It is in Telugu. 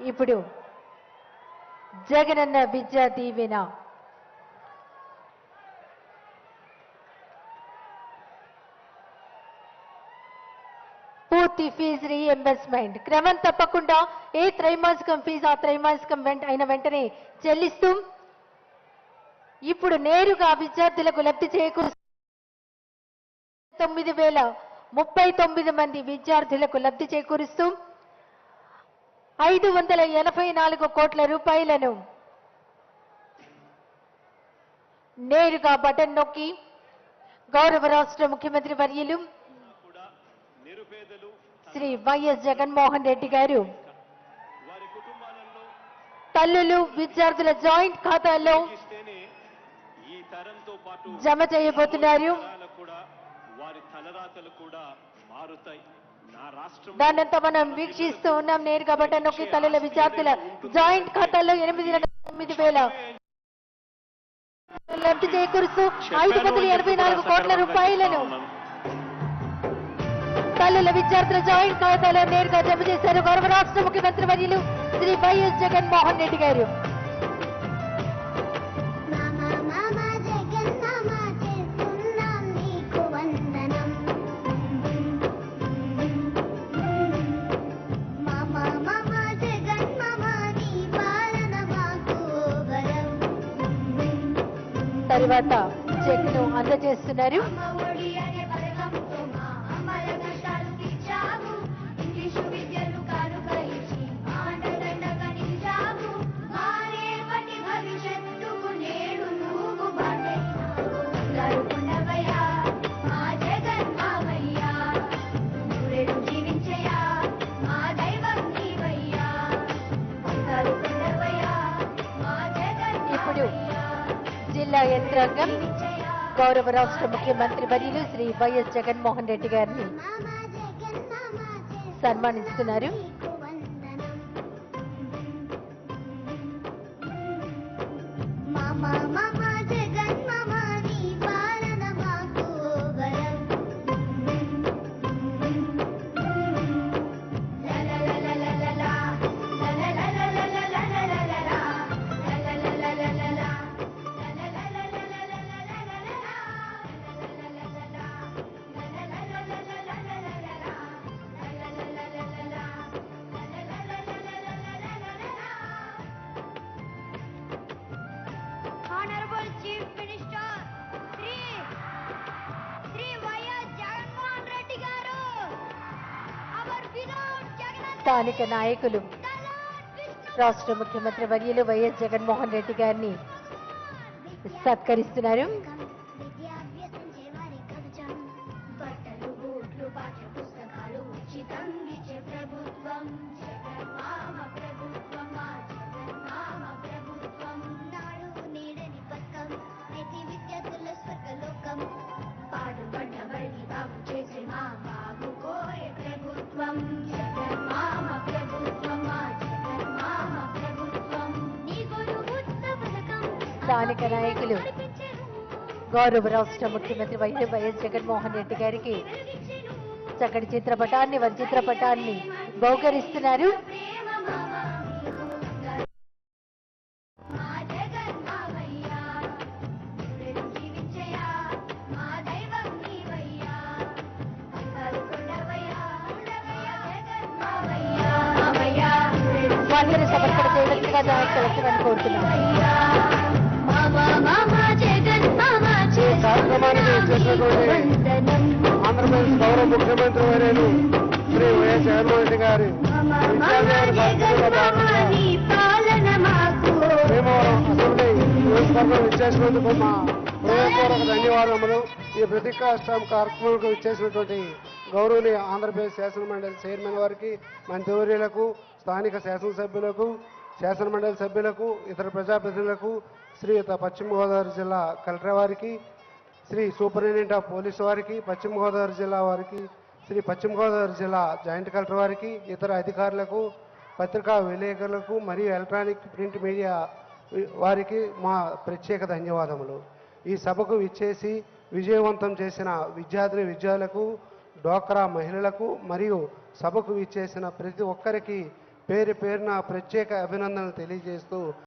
ఇప్పుడు జగనన్న విద్యా దీవెన. పూర్తి ఫీజు రీఎంబర్స్మెంట్ క్రమం తప్పకుండా ఏ త్రైమాసికం ఫీజు ఆ త్రైమాసికం వెంట అయిన వెంటనే చెల్లిస్తూ ఇప్పుడు నేరుగా విద్యార్థులకు లబ్ధి చేకూరు తొమ్మిది వేల ముప్పై తొమ్మిది మంది విద్యార్థులకు లబ్ధి చేకూరుస్తూ ఐదు వందల ఎనభై నాలుగు కోట్ల రూపాయలను నేరుగా బటన్ నొక్కి గౌరవ రాష్ట్ర ముఖ్యమంత్రి వర్యులు శ్రీ వైఎస్ జగన్మోహన్ రెడ్డి గారు తల్లులు విద్యార్థుల జాయింట్ ఖాతాల్లో జమ చేయబోతున్నారు. వారి తలరాతలు కూడా మారుతాయి. దానంతా మనం వీక్షిస్తూ ఉన్నాం నేరుగా బటన్ నొక్కి తల్లుల విద్యార్థుల జాయింట్ ఖాతాల్లో ఎనిమిది తొమ్మిది వేల లబ్ధి చేకూరుస్తూ ఐదు వందల ఎనభై నాలుగు కోట్ల రూపాయలను తల్లుల విద్యార్థుల జాయింట్ ఖాతాలో నేరుగా జమ చేశారు గౌరవ రాష్ట్ర ముఖ్యమంత్రి వర్యులు శ్రీ వైఎస్ జగన్మోహన్ రెడ్డి గారు. తర్వాత చెక్ను అందజేస్తున్నారు. అమ్మ ఒడి జిల్లా యంత్రాంగం గౌరవ రాష్ట్ర ముఖ్యమంత్రి వర్యులు శ్రీ వైఎస్ జగన్మోహన్ రెడ్డి గారిని సన్మానిస్తున్నారు. స్థానిక నాయకులు రాష్ట్ర ముఖ్యమంత్రి వర్యులు వైఎస్ జగన్మోహన్ రెడ్డి గారిని సత్కరిస్తున్నారు. స్థానిక నాయకులు గౌరవ రాష్ట్ర ముఖ్యమంత్రి వైఎస్ వైఎస్ జగన్మోహన్ రెడ్డి గారికి చక్కటి చిత్రపటాన్ని వారి చిత్రపటాన్ని బహుకరిస్తున్నారు కోరుతున్నాను ఆంధ్రప్రదేశ్ గౌరవ ముఖ్యమంత్రి వర్యులు శ్రీ వైఎస్ జగన్మోహన్ రెడ్డి గారి భీమవరం అసెంబ్లీ నియోజకవర్గం ఇచ్చేసినందుకు మా హృదయపూర్వక ధన్యవాదములు. ఈ ప్రతికాష్టం కార్యక్రమంకు ఇచ్చేసినటువంటి గౌరవనీయ ఆంధ్రప్రదేశ్ శాసనమండలి చైర్మన్ వారికి మంత్రివర్యులకు స్థానిక శాసనసభ్యులకు శాసనమండలి సభ్యులకు ఇతర ప్రజాప్రతినిధులకు శ్రీయుత పశ్చిమ గోదావరి జిల్లా కలెక్టర్ వారికి శ్రీ సూపరింటెండెంట్ ఆఫ్ పోలీస్ వారికి పశ్చిమ గోదావరి జిల్లా వారికి శ్రీ పశ్చిమ గోదావరి జిల్లా జాయింట్ కలెక్టర్ వారికి ఇతర అధికారులకు పత్రికా విలేకరులకు మరియు ఎలక్ట్రానిక్ ప్రింట్ మీడియా వారికి మా ప్రత్యేక ధన్యవాదములు. ఈ సభకు విచ్చేసి విజయవంతం చేసిన విద్యార్థిని విద్యార్థులకు డోక్రా మహిళలకు మరియు సభకు విచ్చేసిన ప్రతి ఒక్కరికి పేరు పేరున ప్రత్యేక అభినందనలు తెలియజేస్తూ